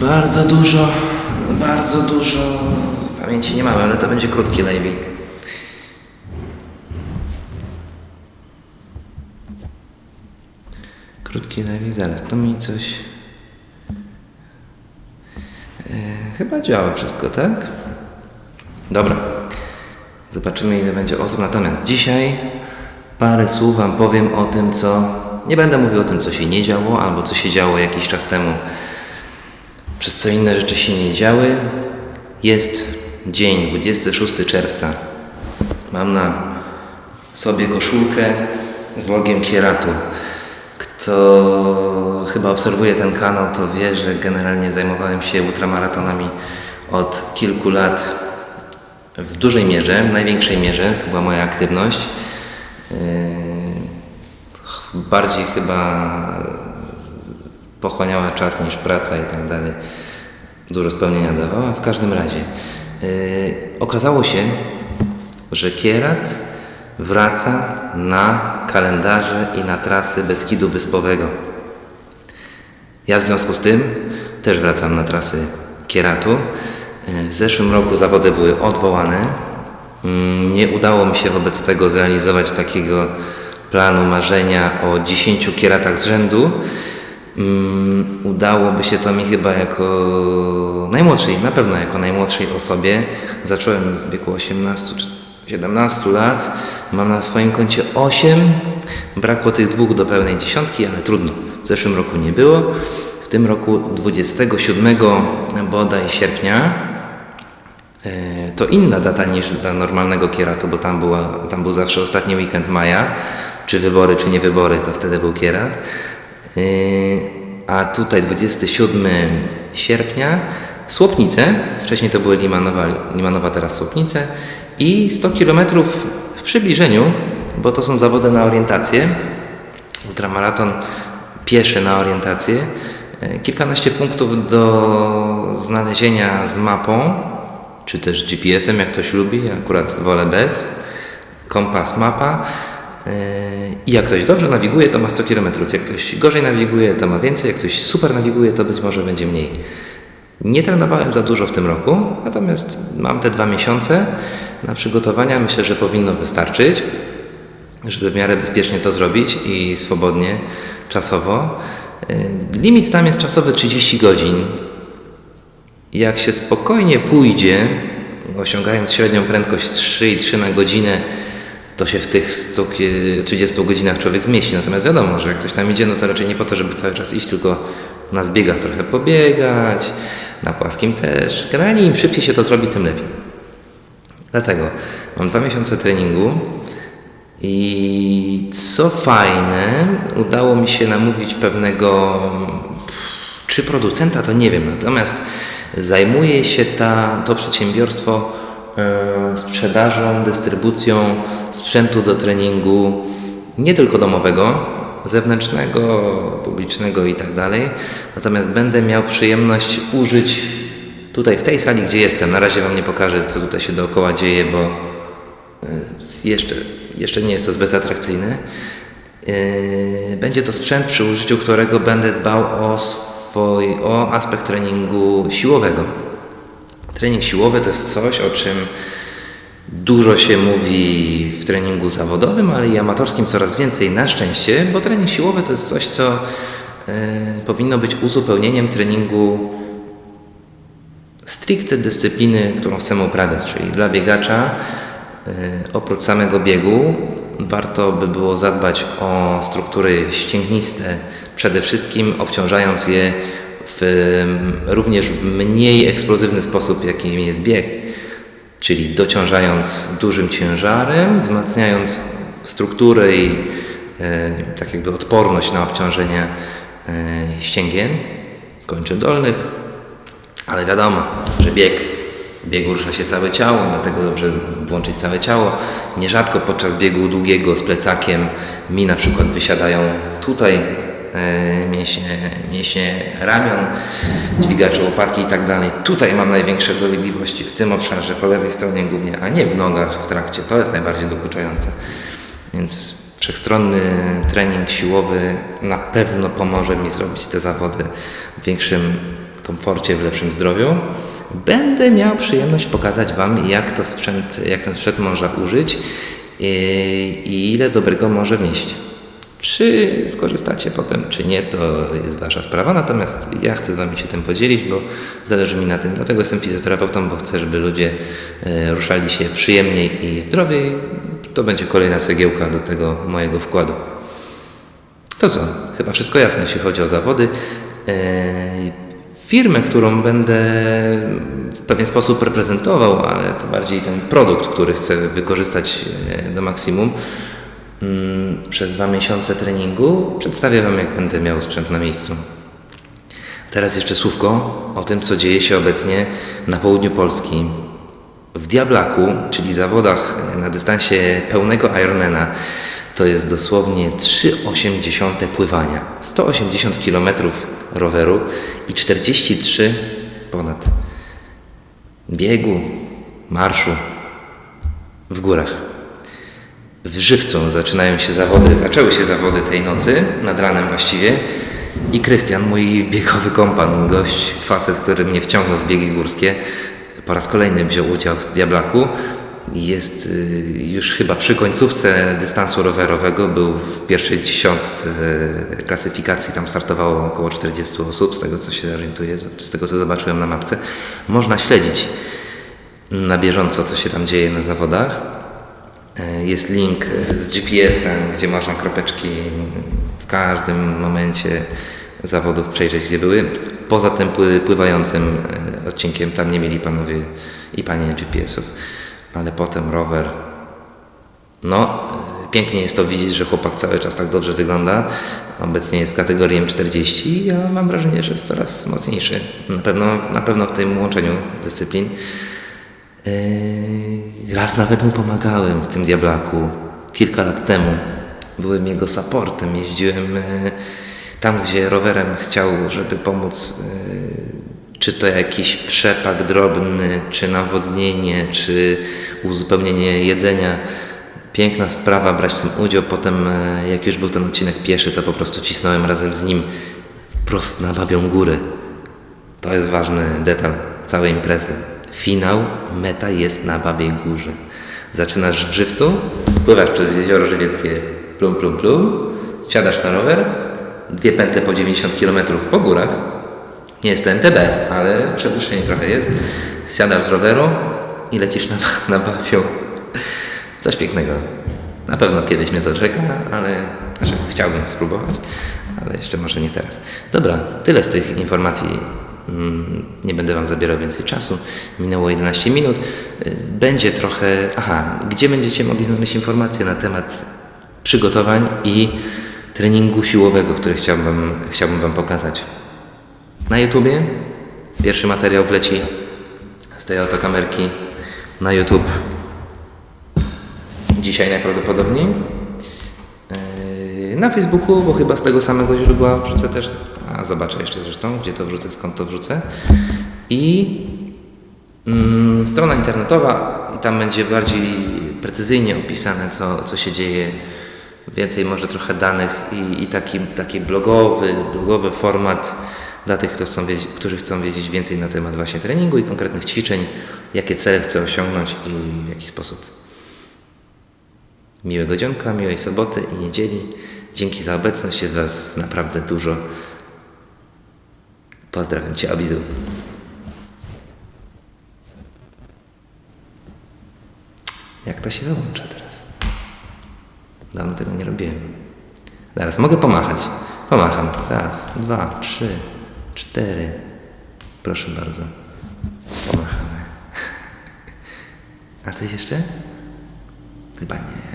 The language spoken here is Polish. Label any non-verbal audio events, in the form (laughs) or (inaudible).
Bardzo dużo, bardzo dużo pamięci nie mamy, ale to będzie krótki live'ik. Krótki live, zaraz, to mi coś... E, chyba działa wszystko, tak? Dobra. Zobaczymy ile będzie osób. Natomiast dzisiaj parę słów Wam powiem o tym, co... Nie będę mówił o tym, co się nie działo, albo co się działo jakiś czas temu, przez co inne rzeczy się nie działy. Jest dzień 26 czerwca. Mam na sobie koszulkę z logiem Kieratu. Kto chyba obserwuje ten kanał, to wie, że generalnie zajmowałem się ultramaratonami od kilku lat w dużej mierze, w największej mierze. To była moja aktywność. Yy, Bardziej chyba pochłaniała czas niż praca i tak dalej. Dużo spełnienia dawała. W każdym razie yy, okazało się, że Kierat wraca na kalendarze i na trasy Beskidu Wyspowego. Ja w związku z tym też wracam na trasy Kieratu. Yy, W zeszłym roku zawody były odwołane. Mm, Nie udało mi się wobec tego zrealizować takiego planu marzenia o 10 kieratach z rzędu. Mm, Udałoby się to mi chyba jako najmłodszej, na pewno jako najmłodszej osobie. Zacząłem w wieku 18 czy 17 lat. Mam na swoim koncie 8. Brakło tych dwóch do pełnej dziesiątki, ale trudno. W zeszłym roku nie było. W tym roku 27 bodaj sierpnia E, to inna data niż dla normalnego kieratu, bo tam, była, tam był zawsze ostatni weekend maja, czy wybory, czy nie wybory, to wtedy był kierat. E, A tutaj 27 sierpnia Słopnice, wcześniej to były Limanowa, Limanowa teraz Słopnice i 100 km w przybliżeniu, bo to są zawody na orientację, ultramaraton pieszy na orientację, E, kilkanaście punktów do znalezienia z mapą, czy też GPS-em, jak ktoś lubi, ja akurat wolę bez, kompas, mapa. Yy, I jak ktoś dobrze nawiguje, to ma 100 km. Jak ktoś gorzej nawiguje, to ma więcej. Jak ktoś super nawiguje, to być może będzie mniej. Nie trenowałem za dużo w tym roku, natomiast mam te dwa miesiące na przygotowania. Myślę, że powinno wystarczyć, żeby w miarę bezpiecznie to zrobić i swobodnie, czasowo. Yy, Limit tam jest czasowy 30 godzin. Jak się spokojnie pójdzie, osiągając średnią prędkość 3,3 na godzinę, to się w tych 100, kie- 30 godzinach człowiek zmieści. Natomiast wiadomo, że jak ktoś tam idzie, no to raczej nie po to, żeby cały czas iść, tylko na zbiegach trochę pobiegać, na płaskim też. Generalnie im szybciej się to zrobi, tym lepiej. Dlatego mam dwa miesiące treningu i co fajne, udało mi się namówić pewnego, czy producenta, to nie wiem, natomiast zajmuje się ta, to przedsiębiorstwo sprzedażą, dystrybucją sprzętu do treningu nie tylko domowego, zewnętrznego, publicznego i tak dalej. Natomiast będę miał przyjemność użyć tutaj w tej sali, gdzie jestem. Na razie Wam nie pokażę, co tutaj się dookoła dzieje, bo e, jeszcze, jeszcze nie jest to zbyt atrakcyjne. Yy, Będzie to sprzęt, przy użyciu którego będę dbał o, swój, o aspekt treningu siłowego. Trening siłowy to jest coś, o czym dużo się mówi w treningu zawodowym, ale i amatorskim coraz więcej na szczęście, bo trening siłowy to jest coś, co yy, powinno być uzupełnieniem treningu stricte dyscypliny, którą chcemy uprawiać, czyli dla biegacza y, oprócz samego biegu warto by było zadbać o struktury ścięgniste, przede wszystkim obciążając je również w mniej eksplozywny sposób, jakim jest bieg, czyli dociążając dużym ciężarem, wzmacniając strukturę i y, tak jakby odporność na obciążenia y, ścięgien, kończyn dolnych, ale wiadomo, że bieg, biegu rusza się całe ciało, dlatego dobrze włączyć całe ciało. Nierzadko podczas biegu długiego z plecakiem mi na przykład wysiadają tutaj e, mięśnie, mięśnie ramion, dźwigacze łopatki i tak dalej. Tutaj mam największe dolegliwości w tym obszarze, po lewej stronie głównie, a nie w nogach w trakcie. To jest najbardziej dokuczające. Więc wszechstronny trening siłowy na pewno pomoże mi zrobić te zawody w większym komforcie, w lepszym zdrowiu, będę miał przyjemność pokazać Wam, jak, to sprzęt, jak ten sprzęt można użyć i ile dobrego może wnieść. Czy skorzystacie potem, czy nie, to jest Wasza sprawa. Natomiast ja chcę z Wami się tym podzielić, bo zależy mi na tym. Dlatego jestem fizjoterapeutą, bo chcę, żeby ludzie e, ruszali się przyjemniej i zdrowiej. To będzie kolejna cegiełka do tego mojego wkładu. To co? Chyba wszystko jasne, jeśli chodzi o zawody. Eee, Firmę, którą będę w pewien sposób reprezentował, ale to bardziej ten produkt, który chcę wykorzystać e, do maksimum przez dwa miesiące treningu, przedstawię Wam, jak będę miał sprzęt na miejscu. Teraz jeszcze słówko o tym, co dzieje się obecnie na południu Polski. W Diablaku, czyli zawodach na dystansie pełnego Ironmana, to jest dosłownie 3,80 pływania, 180 km roweru i 43 ponad biegu, marszu w górach. W Żywcu zaczynają się zawody, zaczęły się zawody tej nocy, nad ranem właściwie. I Krystian, mój biegowy kompan, gość, facet, który mnie wciągnął w biegi górskie, po raz kolejny wziął udział w Diablaku. Jest y, już chyba przy końcówce dystansu rowerowego, był w pierwszej dziesiątce y, klasyfikacji, tam startowało około 40 osób, z tego co się orientuję, z tego co zobaczyłem na mapce. Można śledzić na bieżąco, co się tam dzieje na zawodach. E, Jest link z GPS-em, gdzie można kropeczki w każdym momencie zawodów przejrzeć, gdzie były. Poza tym pły- pływającym e, odcinkiem tam nie mieli panowie i panie GPS-ów, ale potem rower. No, e, pięknie jest to widzieć, że chłopak cały czas tak dobrze wygląda. Obecnie jest w kategorii M40 i ja mam wrażenie, że jest coraz mocniejszy. Na pewno, na pewno w tym łączeniu dyscyplin. Yy, Raz nawet mu pomagałem w tym diablaku. Kilka lat temu. Byłem jego supportem. Jeździłem yy, tam, gdzie rowerem chciał, żeby pomóc. yy, Czy to jakiś przepak drobny, czy nawodnienie, czy uzupełnienie jedzenia. Piękna sprawa brać w tym udział. Potem, yy, jak już był ten odcinek pieszy, to po prostu cisnąłem razem z nim prost na babią górę. To jest ważny detal całej imprezy. Finał, meta jest na Babiej Górze. Zaczynasz w Żywcu, pływasz przez jezioro żywieckie plum, plum, plum, siadasz na rower, dwie pętle po 90 km po górach. Nie jest to MTB, ale przewyższenie trochę jest. Siadasz z roweru i lecisz na, na Babią. Coś pięknego. Na pewno kiedyś mnie to czeka, ale znaczy, chciałbym spróbować, ale jeszcze może nie teraz. Dobra, tyle z tych informacji. Mm, Nie będę Wam zabierał więcej czasu. Minęło 11 minut. Y, Będzie trochę. Aha, gdzie będziecie mogli znaleźć informacje na temat przygotowań i treningu siłowego, który chciałbym chciałbym wam pokazać. Na YouTubie pierwszy materiał wleci z tej oto kamerki na YouTube dzisiaj najprawdopodobniej. Yy, Na Facebooku, bo chyba z tego samego źródła wrzucę też, a zobaczę jeszcze zresztą, gdzie to wrzucę, skąd to wrzucę. I mm, strona internetowa, i tam będzie bardziej precyzyjnie opisane, co, co się dzieje. Więcej może trochę danych i, i taki, taki blogowy, blogowy format dla tych, chcą wiedzieć, którzy chcą wiedzieć więcej na temat właśnie treningu i konkretnych ćwiczeń, jakie cele chcę osiągnąć i w jaki sposób. Miłego dzionka, miłej soboty i niedzieli. Dzięki za obecność, jest Was naprawdę dużo. Pozdrawiam Cię, Abizu. Jak to się wyłącza teraz? Dawno tego nie robiłem. Zaraz, mogę pomachać. Pomacham. Raz, dwa, trzy, cztery. Proszę bardzo. Pomachamy. (laughs) A coś jeszcze? Chyba nie.